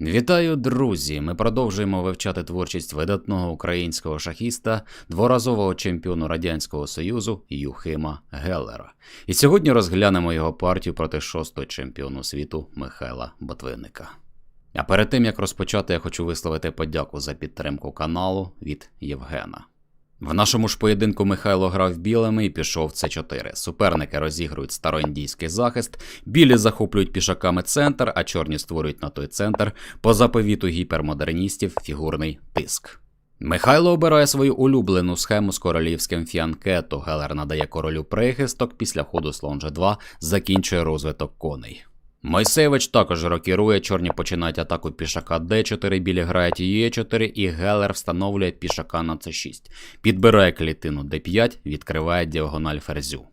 Вітаю, друзі! Ми продовжуємо вивчати творчість видатного українського шахіста, дворазового чемпіону Радянського Союзу Юхима Геллера. І сьогодні розглянемо його партію проти шостого чемпіону світу Михайла Ботвинника. А перед тим як розпочати, я хочу висловити подяку за підтримку каналу від Євгена. В нашому ж поєдинку Михайло грав білими і пішов в С4. Суперники розігрують староіндійський захист, білі захоплюють пішаками центр, а чорні створюють на той центр по заповіту гіпермодерністів фігурний тиск. Михайло обирає свою улюблену схему з королівським фіанкето. Гелер надає королю прихисток, після ходу слон G2 закінчує розвиток коней. Мойсевич також рокірує, чорні починають атаку пішака Д4, білі грають Е4, і Гелер встановлює пішака на С6. Підбирає клітину d5, відкриває діагональ ферзю.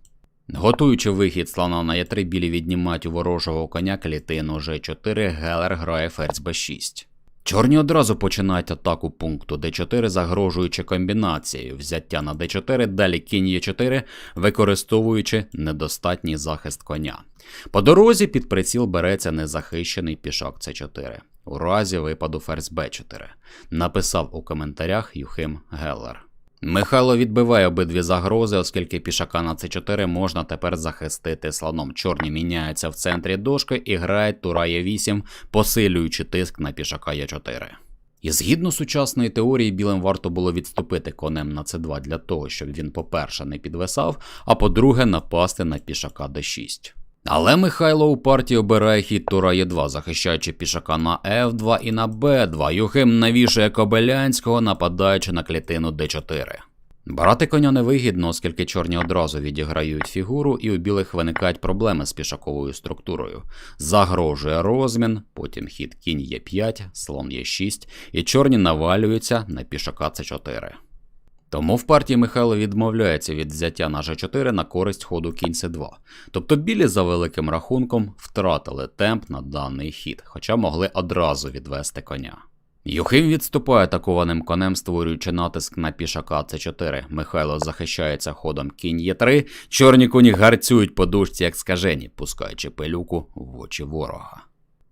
Готуючи вихід слона на e3, білі віднімають у ворожого коня клітину g4, Гелер грає ферзь b6. Чорні одразу починають атаку пункту Д4, загрожуючи комбінацією взяття на d4, далі кінь Е4, використовуючи недостатній захист коня. По дорозі під приціл береться незахищений пішак С4, У разі випаду ферзь Б4, Написав у коментарях Юхим Геллер. Михайло відбиває обидві загрози, оскільки пішака на c4 можна тепер захистити слоном. Чорні міняються в центрі дошки і грають тура Е8, посилюючи тиск на пішака Е4. І згідно сучасної теорії, білим варто було відступити конем на c2 для того, щоб він, по-перше, не підвисав, а по-друге, напасти на пішака d6. Але Михайло у партії обирає хід тура Е2, захищаючи пішака на F2 і на Б2. Юхим навішує Кобилянського, нападаючи на клітину d4. Брати коня невигідно, оскільки чорні одразу відіграють фігуру, і у білих виникають проблеми з пішаковою структурою. Загрожує розмін, потім хід кінь Е5, слон Е6, і чорні навалюються на пішака С4. Тому в партії Михайло відмовляється від взяття на G4 на користь ходу кінь С2. Тобто білі за великим рахунком втратили темп на даний хід, хоча могли одразу відвести коня. Юхим відступає атакованим конем, створюючи натиск на пішака С4. Михайло захищається ходом кінь Е3, чорні коні гарцюють по дужці як скажені, пускаючи пилюку в очі ворога.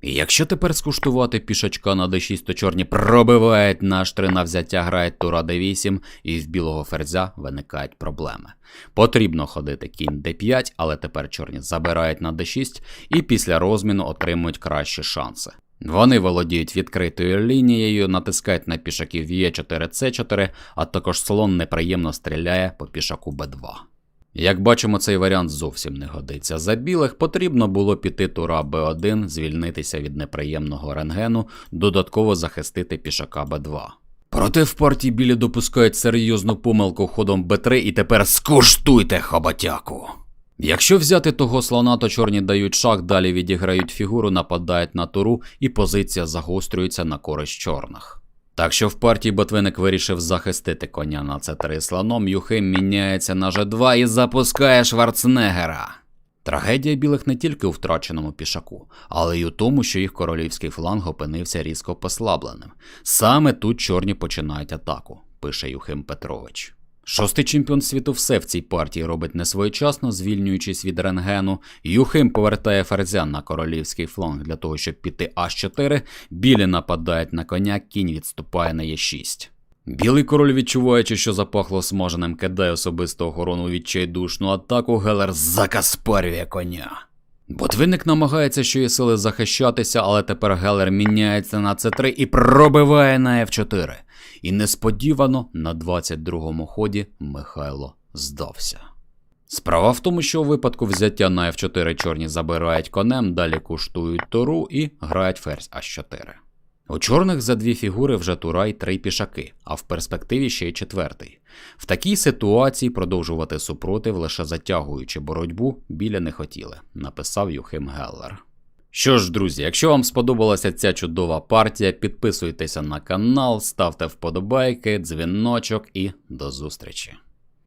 І якщо тепер скуштувати пішачка на d6, то чорні пробивають наш 3 на взяття, грають тура d8, і в білого ферзя виникають проблеми. Потрібно ходити кінь d5, але тепер чорні забирають на d6 і після розміну отримують кращі шанси. Вони володіють відкритою лінією, натискають на пішаків Е4, С4, а також слон неприємно стріляє по пішаку Б2. Як бачимо, цей варіант зовсім не годиться. За білих потрібно було піти тура Б1, звільнитися від неприємного рентгену, додатково захистити пішака Б2. Проте в партії білі допускають серйозну помилку ходом Б3 і тепер скуштуйте хоботяку. Якщо взяти того слона, то чорні дають шах, далі відіграють фігуру, нападають на туру, і позиція загострюється на користь чорних. Так що в партії Ботвиник вирішив захистити коня на c3 слоном, Юхим міняється на g2 і запускає Шварценеггера. Трагедія білих не тільки у втраченому пішаку, але й у тому, що їх королівський фланг опинився різко послабленим. Саме тут чорні починають атаку, пише Юхим Петрович. Шостий чемпіон світу все в цій партії робить несвоєчасно, звільнюючись від рентгену. Юхим повертає ферзя на королівський фланг для того, щоб піти H4. Білі нападають на коня, кінь відступає на Е6. Білий король, відчуваючи, що запахло смаженим, кидає особисту охорону відчайдушну атаку, Гелер закаспарює коня. Ботвинник намагається, що є сили захищатися, але тепер Гелер міняється на c3 і пробиває на f4. І несподівано на 22-му ході Михайло здався. Справа в тому, що у випадку взяття на f4 чорні забирають конем, далі куштують туру і грають ферзь h4. У чорних за дві фігури вже тура й три пішаки, а в перспективі ще й четвертий. В такій ситуації продовжувати супротив, лише затягуючи боротьбу, біля не хотіли, написав Юхим Геллер. Що ж, друзі, якщо вам сподобалася ця чудова партія, підписуйтеся на канал, ставте вподобайки, дзвіночок і до зустрічі.